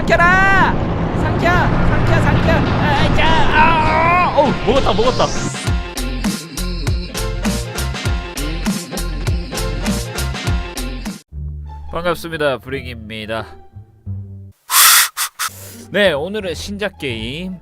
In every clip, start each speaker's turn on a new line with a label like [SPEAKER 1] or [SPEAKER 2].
[SPEAKER 1] 삼켜라! 삼켜 삼켜 삼켜. 아자 아 어우 먹었다 먹었다. 반갑습니다 브링입니다. 네 오늘은 신작 게임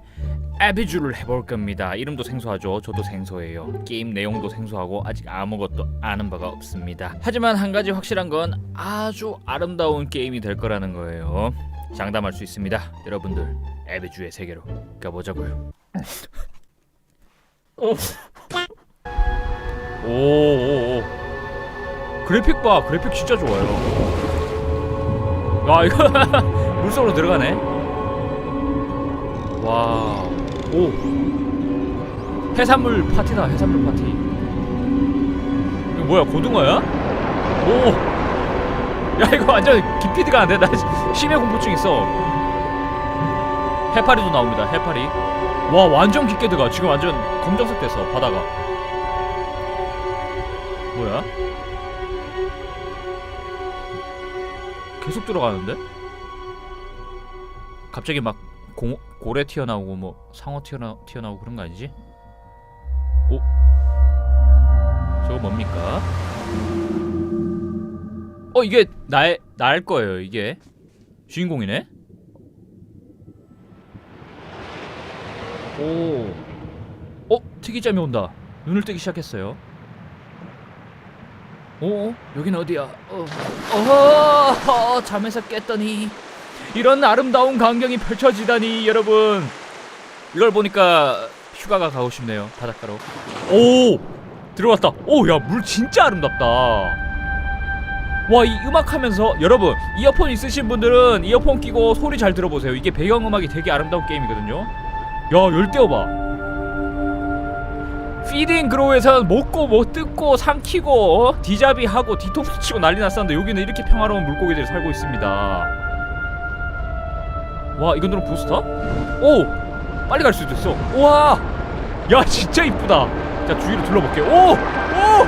[SPEAKER 1] 에비주를 해볼 겁니다. 이름도 생소하죠? 저도 생소해요. 게임 내용도 생소하고 아직 아무것도 아는 바가 없습니다. 하지만 한 가지 확실한 건 아주 아름다운 게임이 될 거라는 거예요 장담할 수 있습니다. 여러분들 에비주의 세계로 가보자고요. 오. 오, 오, 오. 그래픽 봐. 그래픽 진짜 좋아요. 아 이거 물속으로 들어가네. 와, 오, 해산물 파티다, 해산물 파티. 이거 뭐야, 고등어야? 오, 야 이거 완전 기피드가 안 돼. 나 심해 공포증 있어. 해파리도 나옵니다. 해파리. 와, 완전 깊게 들어가. 지금 완전 검정색 됐어 바다가. 뭐야? 계속 들어가는데? 갑자기 막 공, 고래 튀어나오고 뭐 상어 튀어나, 튀어나오고 그런 거 아니지? 오? 저거 뭡니까? 어 이게 나의 나일 거예요 이게. 주인공이네? 오, 어 특이점이 온다. 눈을 뜨기 시작했어요. 오, 여긴 어디야? 어, 어, 어 잠에서 깼더니. 이런 아름다운 광경이 펼쳐지다니 여러분. 이걸 보니까 휴가가 가고 싶네요 바닷가로. 오! 들어왔다. 오야 물 진짜 아름답다 와 이 음악 하면서 여러분 이어폰 있으신 분들은 이어폰 끼고 소리 잘 들어보세요 이게 배경음악이 되게 아름다운 게임이거든요 야 열대어 봐 피딩 그로우에서 먹고 뭐 뜯고 삼키고 어? 디자비 하고 디톡스 치고 난리 났었는데 여기는 이렇게 평화로운 물고기들이 살고 있습니다 와 이건 너는 부스터? 오! 빨리 갈 수도 있어 우와! 야 진짜 이쁘다 자 주위로 둘러볼게 오! 오!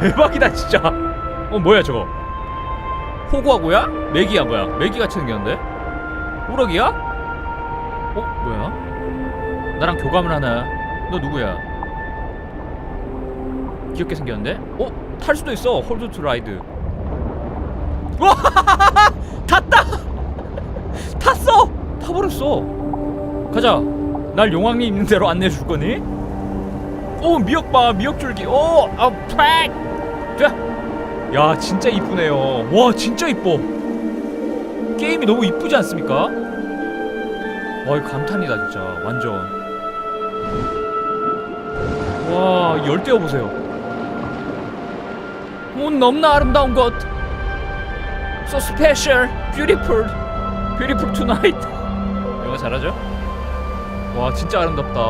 [SPEAKER 1] 대박이다 진짜 어 뭐야 저거 호구하고야? 메기야 뭐야 메기같이 생겼는데? 우럭이야? 어 뭐야? 나랑 교감을 하나 너 누구야? 귀엽게 생겼는데? 어? 탈 수도 있어 홀드 투 라이드 와! 탔다! 탔어! 타버렸어. 가자. 날 용왕이 있는 대로 안내해 줄 거니? 오 미역 봐 미역 줄기. 오, 아 팍. 자. 야 진짜 이쁘네요. 와 진짜 이뻐. 게임이 너무 이쁘지 않습니까? 와 감탄이다 진짜 완전. 와 열대어 보세요. 오 너무나 아름다운 것. So special, beautiful. 뷰티풀 투나잇 영어 잘하죠? 와 진짜 아름답다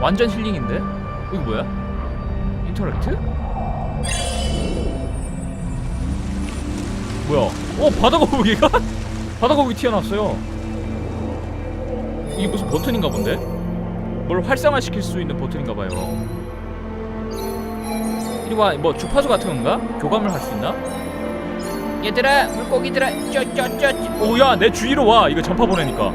[SPEAKER 1] 완전 힐링인데? 이거 뭐야? 인터랙트? 뭐야? 어 바다 거북이가? 바다 거북이 튀어나왔어요 이게 무슨 버튼인가 본데? 뭘 활성화시킬 수 있는 버튼인가 봐요 이리 와 뭐 주파수 같은 건가? 교감을 할 수 있나? 얘들아 물고기들아 쪼쪼쪼 오야 내 주위로 와 이거 전파 보내니까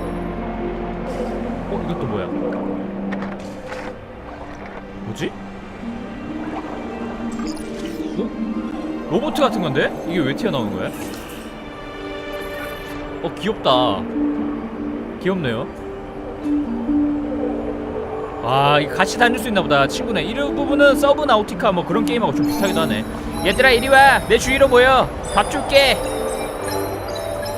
[SPEAKER 1] 어? 로봇 같은 건데? 이게 왜 튀어나오는 거야? 어 귀엽다. 귀엽네요. 아 같이 다닐 수 있나 보다 친구네. 이 부분은 서브나우티카 뭐 그런 게임하고 좀 비슷하기도 하네. 얘들아 이리 와 내 주위로 모여. 밥 줄게.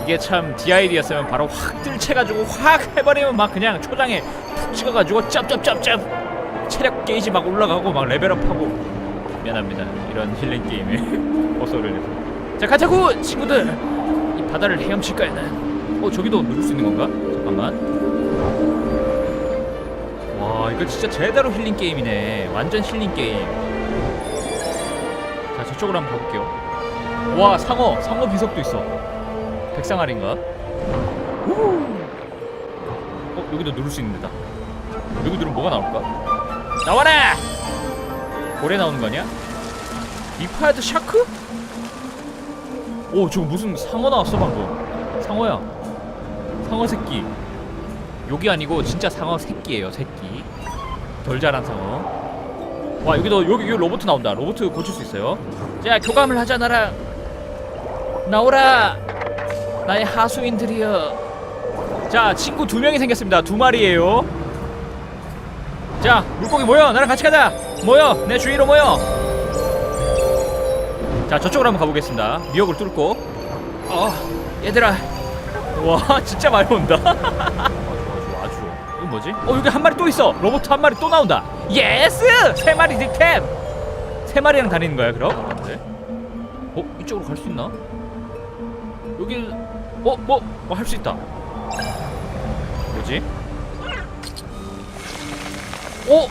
[SPEAKER 1] 이게 참 DID였으면 바로 확 뜰채가지고 확 해버리면 막 그냥 초장에 푹 찍어가지고 짭짭짭짭 체력 게이지 막 올라가고 막 레벨업하고 미안합니다. 이런 힐링 게임에 어서를 내서. 자 가자고! 친구들! 이 바다를 헤엄칠까에는 어 저기도 누를 수 있는 건가? 잠깐만. 와 이거 진짜 제대로 힐링 게임이네. 완전 힐링 게임. 자 저쪽으로 한번 가볼게요. 와 상어! 상어 비석도 있어. 백상아리인가? 어 여기도 누를 수 있는 데다. 여기 누르면 뭐가 나올까? 나와라 고래 나오는 거 아니야? 리파이드 샤크? 오 저거 무슨 상어 나왔어 방금. 상어야. 상어 새끼. 욕이 아니고 진짜 상어 새끼예요 새끼. 덜 자란 상어. 와 여기도 여기, 여기 로봇 나온다. 로봇 고칠 수 있어요. 자 교감을 하자 나랑 나오라. 나의 하수인들이여. 자 친구 두 명이 생겼습니다. 두 마리예요 자 물고기 모여. 나랑 같이 가자. 모여. 내 주위로 모여. 자 저쪽으로 한번 가보겠습니다. 미역을 뚫고. 어 얘들아. 와 진짜 많이 온다. 좋아 좋아 좋아 이거 뭐지? 어 여기 한 마리 또 있어. 로봇 한 마리 또 나온다. 예스! 세 마리 득템 세 마리랑 다니는 거야 그럼? 네. 어 이쪽으로 갈 수 있나? 여기 어뭐 뭐할수 있다. 뭐지? 오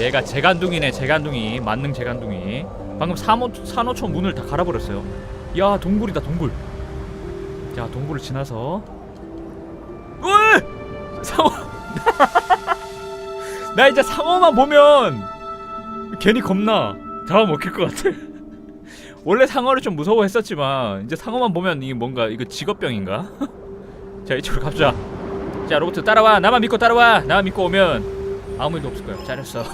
[SPEAKER 1] 얘가 재간둥이네 재간둥이. 만능 재간둥이. 방금 산호, 산호초 문을 다 갈아버렸어요. 야 동굴이다 동굴. 자 동굴을 지나서. 으 상어 나 이제 상어만 보면 괜히 겁나. 잡아먹힐 것 같아. 원래 상어를 좀 무서워했었지만 이제 상어만 보면 이게 뭔가 이거 직업병인가? 자 이쪽으로 갑시다 자 로봇 따라와. 나만 믿고 따라와. 나만 믿고 오면 아무 일도 없을 거야. 잘했어.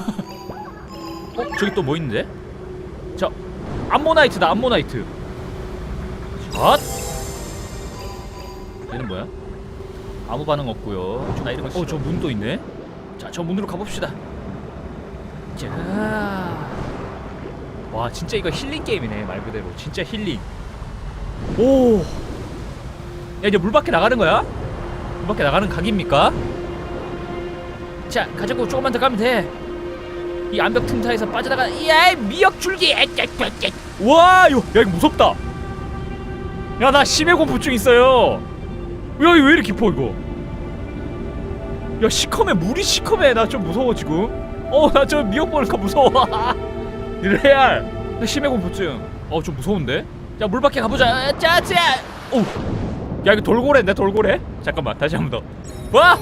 [SPEAKER 1] 어 저기 또 뭐 있는데? 자 암모나이트다 암모나이트. 샷! 얘는 뭐야? 아무 반응 없고요. 나 이런 거어저 문 또 있네? 자 저 문으로 가봅시다. 자와 진짜 이거 힐링 게임이네 말 그대로. 진짜 힐링. 오야 이제 물 밖에 나가는 거야 물 밖에 나가는 각입니까? 자 가자고 조금만 더 가면 돼 이 암벽 틈사이에서 빠져나가 야 미역 줄기! 와 이거 야 이거 무섭다. 야 나 심해 공포증 있어요. 야 이거 왜 이렇게 깊어 이거? 야 시커매 물이 시커매. 나 좀 무서워 지금. 어 나 저 미역 보니까 무서워. 레알! 나 심해 공포증. 어 좀 무서운데? 자 물 밖에 가보자. 짜짜 오야 이거 돌고래인데 돌고래 잠깐만 다시 한 번 더. 와!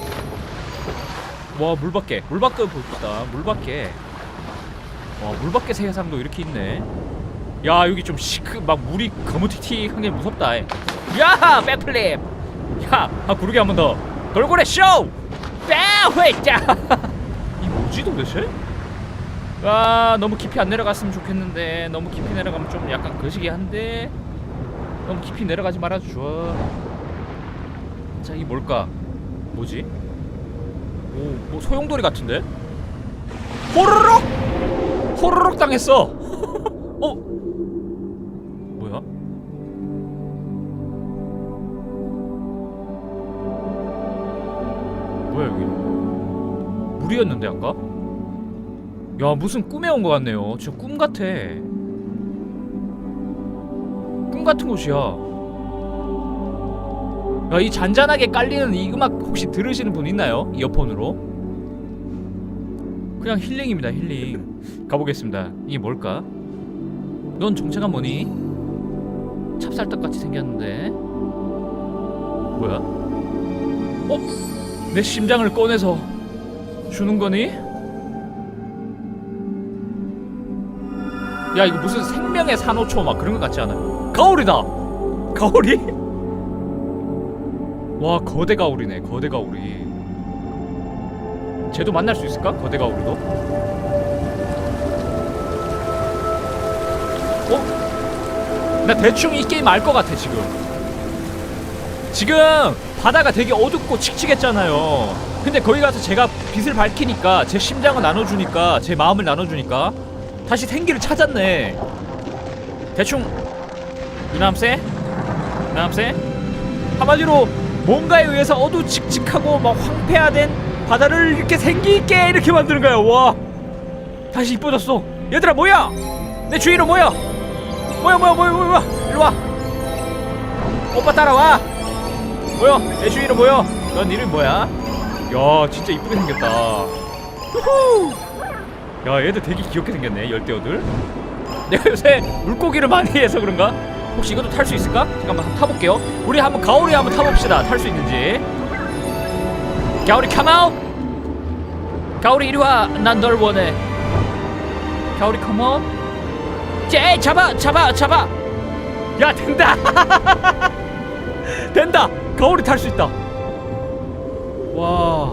[SPEAKER 1] 와 물밖에. 물밖에 봅시다. 물밖에. 와 물밖에 세상도 이렇게 있네. 야 여기 좀 시크 막 물이 거무튀튀한 게 무섭다. 야 백플립 야 아, 구르기 한 번 더. 돌고래 쇼! 빼회자! 이 뭐지 도대체? 아 너무 깊이 안 내려갔으면 좋겠는데. 너무 깊이 내려가면 좀 약간 거시기 한데. 너무 깊이 내려가지 말아줘 자 이 뭘까? 뭐지? 오 뭐 소용돌이 같은데? 호로록? 호로록 당했어. 어? 뭐야? 뭐야 여기? 물이었는데 아까? 야 무슨 꿈에 온 것 같네요. 진짜 꿈 같아. 꿈 같은 곳이야 야 이 잔잔하게 깔리는 이 음악 혹시 들으시는 분 있나요? 이어폰으로 그냥 힐링입니다 힐링 가보겠습니다 이게 뭘까? 넌 정체가 뭐니? 찹쌀떡같이 생겼는데 뭐야? 어? 내 심장을 꺼내서 주는 거니? 야 이거 무슨 생명의 산호초 막 그런 것 같지 않아? 가오리다! 가오리? 와 거대 가오리네 거대 가오리 쟤도 만날 수 있을까? 거대 가오리도? 어? 나 대충 이 게임 알 것 같아 지금 지금 바다가 되게 어둡고 칙칙했잖아요 근데 거기 가서 제가 빛을 밝히니까 제 심장을 나눠주니까 제 마음을 나눠주니까 다시 생기를 찾았네 대충 유남세? 유남세? 한마디로 뭔가에 의해서 어두칙칙하고 막 황폐화된 바다를 이렇게 생기있게 이렇게 만드는 거야. 와. 다시 이뻐졌어. 얘들아 뭐야 내 주위로 모여! 모여 모여 모여 모여 일로 와. 오빠 따라와. 모여. 내 주위로 모여. 넌 이름 뭐야? 야 진짜 이쁘게 생겼다. 후후! 야 얘들 되게 귀엽게 생겼네 열대어들. 내가 요새 물고기를 많이 해서 그런가 혹시 이것도 탈 수 있을까? 잠깐만 한번 타볼게요. 우리 한번 가오리 한번 타봅시다. 탈 수 있는지. 가오리 컴아웃 가오리 이리 와 난 널 원해. 가오리 컴온 쟤 잡아 잡아 잡아. 야 된다. 된다. 가오리 탈 수 있다. 와.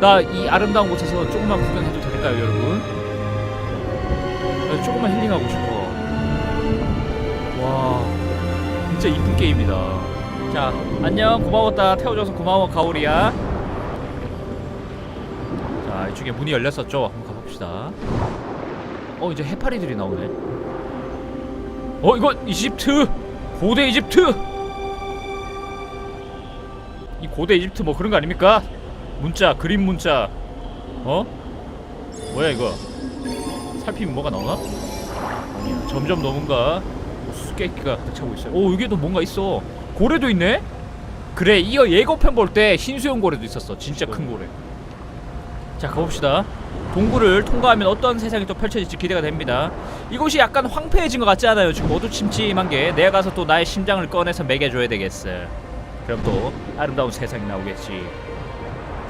[SPEAKER 1] 나 이 아름다운 곳에서 조금만 구경해도 될까요 여러분? 나 조금만 힐링하고 싶어 와 진짜 이쁜 게임이다. 자 안녕. 고마웠다. 태워줘서 고마워 가오리야. 자 이쪽에 문이 열렸었죠? 한번 가봅시다. 어 이제 해파리들이 나오네. 어 이거 이집트? 고대 이집트? 이 고대 이집트 뭐 그런 거 아닙니까? 문자 그림 문자. 어? 뭐야 이거? 살피면 뭐가 나오나? 아니야 점점 더 뭔가 수수께끼가 차고 있어요. 오 여기도 뭔가 있어. 고래도 있네? 그래 이어 예고편 볼 때 흰수염 고래도 있었어. 진짜 큰 고래. 자 가봅시다. 동굴을 통과하면 어떤 세상이 또 펼쳐질지 기대가 됩니다. 이곳이 약간 황폐해진 것 같지 않아요? 지금 어두침침한 게 내가 가서 또 나의 심장을 꺼내서 먹여줘야 되겠어. 그럼 또 아름다운 세상이 나오겠지.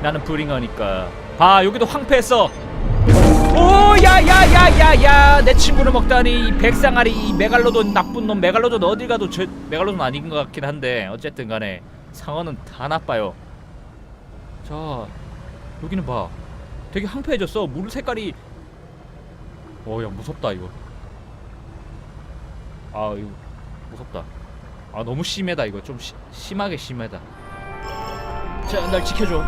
[SPEAKER 1] 나는 브링어니까. 봐 여기도 황폐했어 오야야야야야. 내 친구를 먹다니 이 백상아리 이 메갈로돈 나쁜 놈. 메갈로돈 어딜 가도 저 메갈로돈 아닌 것 같긴 한데 어쨌든 간에 상어는 다 나빠요. 자 여기는 봐. 되게 황폐해졌어. 물 색깔이. 어야 무섭다 이거. 아 이거 무섭다. 아 너무 심해다 이거. 좀 시, 심하게 심하다. 자 날 지켜줘.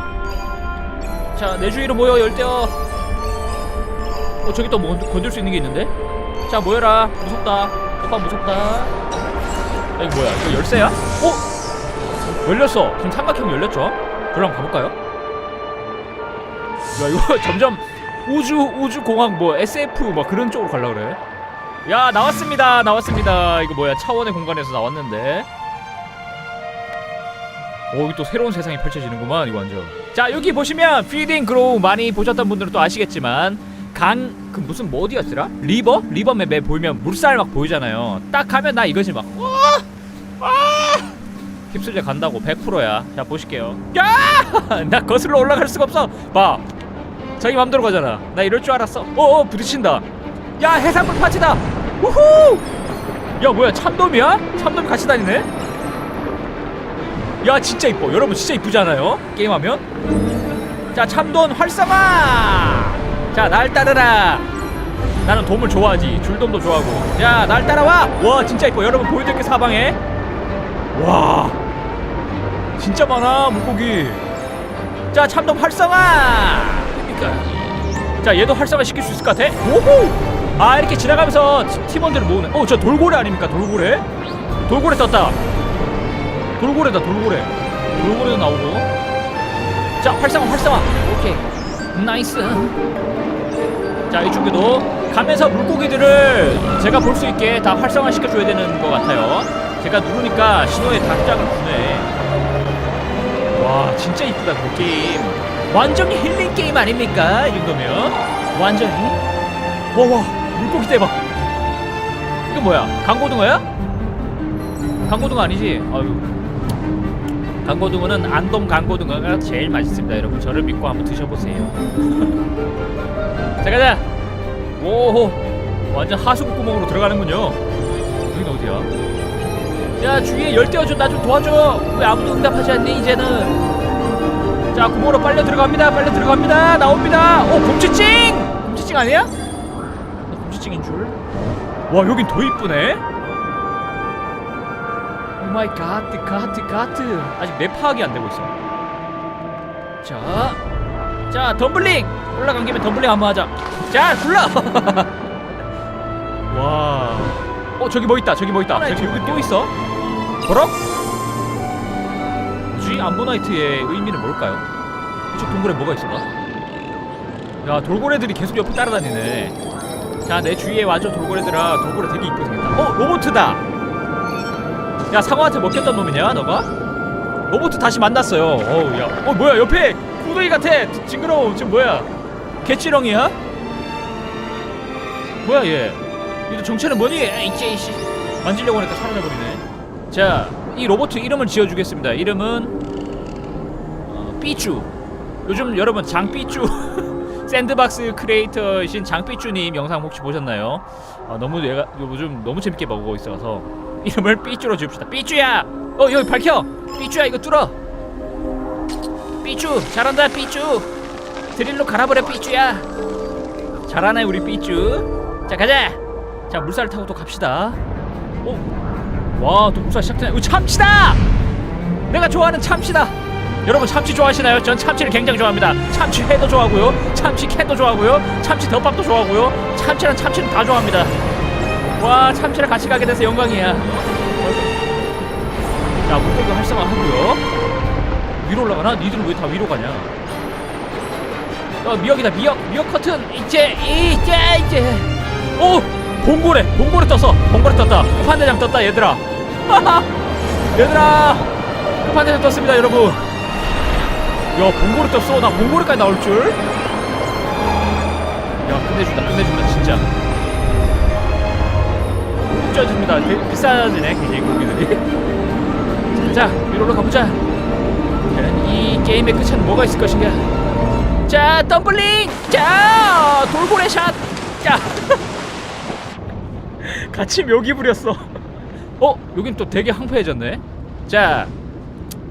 [SPEAKER 1] 자 내 주위로 모여 열대어 어 저기 또 뭐, 건들 수 있는 게 있는데? 자 모여라. 무섭다. 오빠 무섭다. 야 이거 뭐야? 이거 열쇠야? 어? 열렸어. 지금 삼각형 열렸죠? 그럼 가볼까요? 야 이거 점점 우주 우주 공항 뭐 SF 막 그런 쪽으로 갈라 그래. 야 나왔습니다. 나왔습니다. 이거 뭐야? 차원의 공간에서 나왔는데. 오 여기 또 새로운 세상이 펼쳐지는구만 이거 완전. 자 여기 보시면 피딩 그로우 많이 보셨던 분들은 또 아시겠지만 강 그 무슨 뭐 어디였더라? 리버? 리버 맵에 보이면 물살 막 보이잖아요. 딱 가면 나 이거지 막 와! 와! 휩쓸려 간다고. 100%야. 자 보실게요. 야! 나 거슬러 올라갈 수가 없어. 봐. 자기 맘대로 가잖아. 나 이럴 줄 알았어. 어어 부딪힌다. 야 해산물 파지다. 우후! 야 뭐야 참돔이야? 참돔 같이 다니네? 야 진짜 이뻐. 여러분 진짜 이쁘지 않아요? 게임하면? 자 참돔 활성화 자 날 따르라. 나는 돔을 좋아하지. 줄돔도 좋아하고. 자날 따라와. 와 진짜 이뻐. 여러분 보여드릴게 사방에. 와 진짜 많아 물고기. 자 참돔 활성화! 그러니까. 자 얘도 활성화 시킬 수 있을 것 같아. 오호! 아 이렇게 지나가면서 티- 팀원들을 모으네 어 저 돌고래 아닙니까? 돌고래? 돌고래 떴다. 돌고래다 돌고래. 돌고래도 나오고. 자 활성화 활성화. 오케이 나이스. 자 이쪽에도 가면서 물고기들을 제가 볼 수 있게 다 활성화 시켜줘야 되는 것 같아요. 제가 누르니까 신호에 답장을 주네. 와 진짜 이쁘다 그 게임. 완전히 힐링 게임 아닙니까? 이 정도면. 완전히. 와와 물고기 대박. 이거 뭐야? 강고등어야? 강고등어 아니지? 아유 강고등어는 안동 강고등어가 제일 맛있습니다 여러분. 저를 믿고 한번 드셔보세요. 자 가자! 오호! 완전 하수구 구멍으로 들어가는군요. 여기는 어디야? 야 주위에 열대어 좀나좀 도와줘. 왜 아무도 응답하지 않니 이제는? 자 구멍으로 빨려 들어갑니다. 빨려 들어갑니다. 나옵니다. 오 곰치찡 곰치찡 아니야? 나 곰치찡인 줄와 여긴 더 이쁘네. 오 마이 갓 가트 가트 아직 맵 파악이 안 되고 있어 자, 자 덤블링 올라간 김에 덤블링 한번 하자. 자 굴러. 와, 어 저기 뭐 있다. 저기 뭐 있다. 저기 여기 또 있어. 뭐라? 뭐지? 암모나이트의 의미는 뭘까요? 이쪽 동굴에 뭐가 있을까? 야 돌고래들이 계속 옆에 따라다니네. 자 내 주위에 와줘 돌고래들아. 돌고래 되게 이쁘게 생겼다. 어 로보트다. 야 상어한테 먹혔던 놈이냐 너가? 로보트 다시 만났어요. 어우 야, 어 뭐야 옆에 구덩이 같아. 징그러워. 지금 뭐야? 개찌렁이야? 뭐야 얘? 얘도 정체는 뭐니? 에이 씨 만지려고 하니까 사라져버리네. 자, 이 로보트 이름을 지어주겠습니다. 이름은 어, 삐쭈. 요즘 여러분 장삐쭈 샌드박스 크리에이터이신 장삐쭈님 영상 혹시 보셨나요? 아, 너무 얘가 요즘 너무 재밌게 먹고 있어서 이름을 삐쭈로 지읍시다. 삐쭈야. 어 여기 밝혀. 삐쭈야 이거 뚫어! 삐쭈 잘한다 삐쭈! 드릴로 갈아버려 삐쭈야! 잘하네 우리 삐쭈! 자 가자! 자 물살 타고 또 갑시다. 오 와또 물살 시작되네. 어, 참치다! 내가 좋아하는 참치다! 여러분 참치 좋아하시나요? 전 참치를 굉장히 좋아합니다. 참치 회도 좋아하고요. 참치 캔도 좋아하고요. 참치 덮밥도 좋아하고요. 참치랑 참치는 다 좋아합니다 와 참치랑 같이 가게 돼서 영광이야. 자 물고기 활성화하고요. 위로 올라가나? 니들은 왜 다 위로 가냐? 어 미역이다 미역. 미역 커튼. 이제 이제 이제. 오 봉고래. 봉고래 떴어. 봉고래 떴다. 끝판대장 떴다 얘들아. 얘들아. 끝판대장 떴습니다 여러분. 야 봉고래 떴어. 나 봉고래까지 나올 줄? 야 끝내준다 끝내준다 진짜 쪄집니다. 되게 비싸지네 굉장히 고기들이. 자 위로 올라가보자. 과연 이 게임의 끝에는 뭐가 있을 것인가? 자 덤블링! 자 돌고래 샷 자 같이 묘기 부렸어. 어 여긴 또 되게 황폐해졌네. 자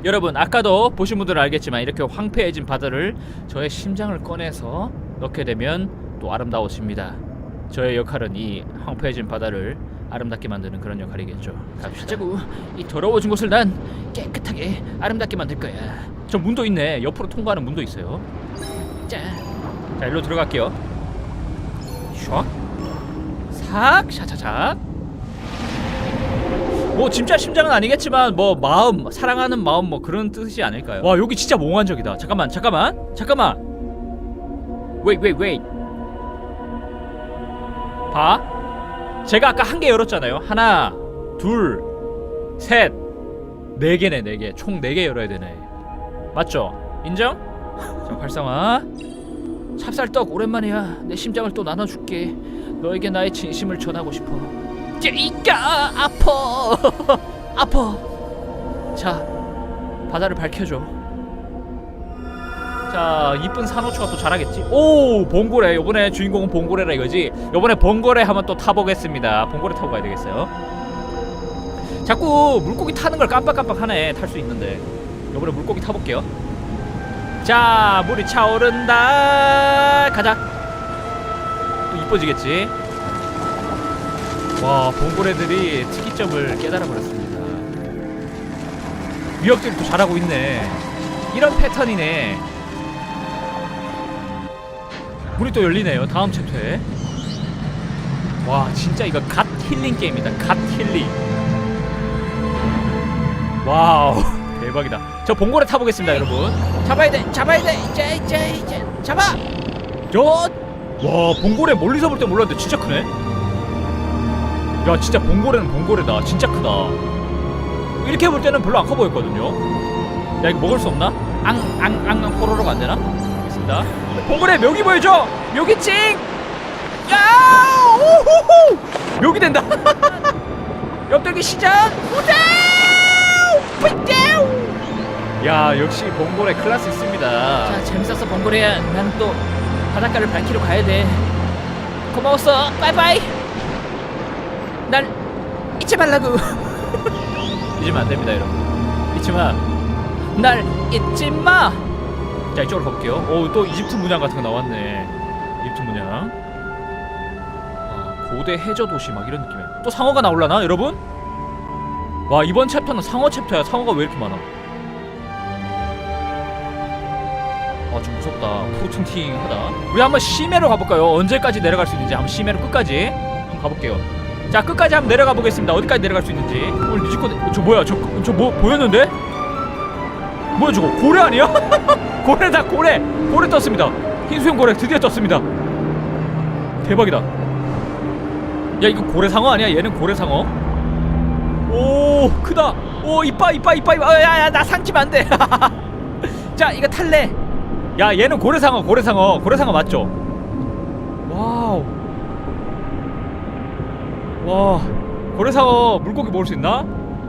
[SPEAKER 1] 여러분 아까도 보신 분들은 알겠지만 이렇게 황폐해진 바다를 저의 심장을 꺼내서 넣게 되면 또 아름다워집니다. 저의 역할은 이 황폐해진 바다를 아름답게 만드는 그런 역할이겠죠 갑시다 자꾸 이 더러워진 곳을 난 깨끗하게 아름답게 만들 거야 저 문도 있네 옆으로 통과하는 문도 있어요 자, 자 일로 들어갈게요. 샥, 삭, 샤차착. 뭐 진짜 심장은 아니겠지만 뭐 마음, 사랑하는 마음 뭐 그런 뜻이 아닐까요? 와 여기 진짜 몽환적이다. 잠깐만, 잠깐만, 잠깐만. Wait, wait, wait. 봐. 제가 아까 한 개 열었잖아요. 하나, 둘, 셋, 네 개네, 네 개. 총 네 개 열어야 되네. 맞죠? 인정? 자 활성화 찹쌀떡 오랜만이야 내 심장을 또 나눠줄게 너에게 나의 진심을 전하고 싶어 이까 아파 아파 자 바다를 밝혀줘 자 이쁜 산호초가 또 잘하겠지? 오 봉고래. 요번에 주인공은 봉고래라 이거지? 요번에 봉고래 한번 또 타보겠습니다. 봉고래 타고 가야 되겠어요. 자꾸 물고기 타는 걸 깜빡깜빡하네. 탈 수 있는데. 요번에 물고기 타볼게요. 자 물이 차오른다. 가자. 또 이뻐지겠지? 와 봉고래들이 특이점을 깨달아 버렸습니다. 미역들이 또 잘하고 있네. 이런 패턴이네 문이 또 열리네요 다음 챕터에. 와 진짜 이거 갓 힐링 게임이다 갓 힐링. 와우 대박이다. 저 봉고래 타보겠습니다 여러분. 잡아야 돼 잡아야 돼 이제 이제 잡아! 저 와 봉고래 멀리서 볼 때 몰랐는데 진짜 크네. 야 진짜 봉고래는 봉고래다. 진짜 크다. 이렇게 볼 때는 별로 안 커 보였거든요. 야 이거 먹을 수 없나? 앙 앙앙 호로록 안 되나? 알겠습니다. 봉고래 묘기 보여줘. 묘기 찡 야! 오호호! 묘기 된다. 엽들기 시작. 우자! 야 역시 봉고래 클래스 있습니다. 자 재밌었어 봉고래야 나는 또 바닷가를 밝히러 가야 돼. 고마웠어. 빠이빠이. 날 잊지 말라고. 잊으면 안 됩니다 여러분. 잊지 마 날 잊지 마 자 이쪽으로 가볼게요. 오또 이집트 문양 같은 거 나왔네. 이집트 문양. 아, 고대 해저 도시 막 이런 느낌이야. 또 상어가 나올라나 여러분? 와 이번 챕터는 상어 챕터야. 상어가 왜 이렇게 많아? 아 좀 무섭다. 푸팅팅하다. 우리 한번 심해로 가볼까요? 언제까지 내려갈 수 있는지. 한번 심해로 끝까지 한번 가볼게요. 자 끝까지 한번 내려가 보겠습니다. 어디까지 내려갈 수 있는지. 오늘 뮤지컬 저 뭐야? 저저 뭐 보였는데? 뭐야 저거? 고래 아니야 고래다 고래! 고래 떴습니다. 흰수염 고래 드디어 떴습니다. 대박이다. 야 이거 고래 상어 아니야? 얘는 고래 상어? 오 크다. 오 이빠 이빠 이빠 이빠 야야 나 상치면 안돼. 자 이거 탈래. 야 얘는 고래 상어 고래 상어. 고래 상어 맞죠? 와우. 와 고래 상어 물고기 먹을 수 있나?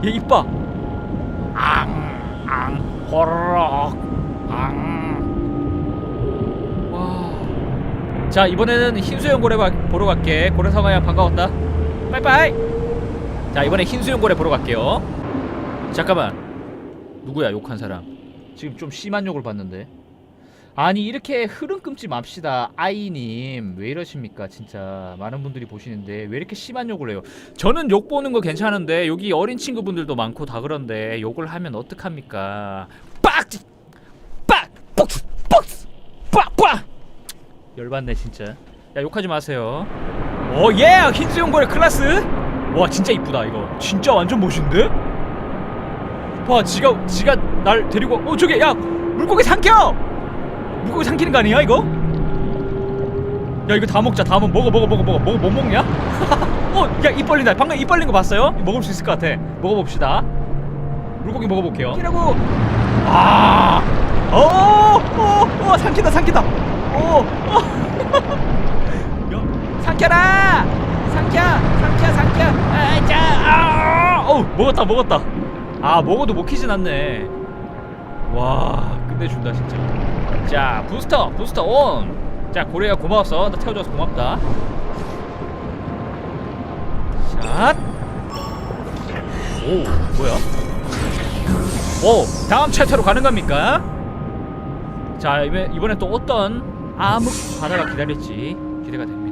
[SPEAKER 1] 얘 이빠 앙앙 호로록 앙와 자 이번에는 흰수염 고래 봐- 보러 갈게. 고래상어야 반가웠다. 빠이빠이! 자 이번에 흰수염 고래 보러 갈게요. 잠깐만. 누구야 욕한 사람? 지금 좀 심한 욕을 봤는데. 아니 이렇게 흐름 끊지 맙시다 아이님. 왜 이러십니까 진짜. 많은 분들이 보시는데 왜 이렇게 심한 욕을 해요? 저는 욕 보는 거 괜찮은데 여기 어린 친구분들도 많고 다 그런데 욕을 하면 어떡합니까? 빡! 빡! 빡! 열받네 진짜. 야 욕하지 마세요. 오예! 흰수염고래 클라스? 와 진짜 이쁘다 이거. 진짜 완전 멋있는데? 봐 지가 지가 날 데리고 어 저기 야! 물고기 삼켜! 물고기 삼키는 거 아니야 이거? 야 이거 다 먹자. 다먹 먹어 먹어 먹어 먹어. 먹어 못 먹냐? 어야입 벌린다. 방금 입 벌린 거 봤어요? 먹을 수 있을 것 같아. 먹어봅시다. 물고기 먹어볼게요. 이라고! 아, 아어어어 삼킨다 삼킨다 어? 어. 야, 삼켜라! 삼켜! 삼켜 삼켜! 아 자 아, 어 먹었다 먹었다. 아 먹어도 먹히진 않네. 와 끝내준다 진짜. 자 부스터 부스터 온 자 고래야 고마웠어. 나 태워줘서 고맙다. 샷 오 뭐야? 오 다음 챕터로 가는 겁니까? 자 이번, 이번엔 또 어떤 암흑 바다가 기다릴지 기대가 됩니다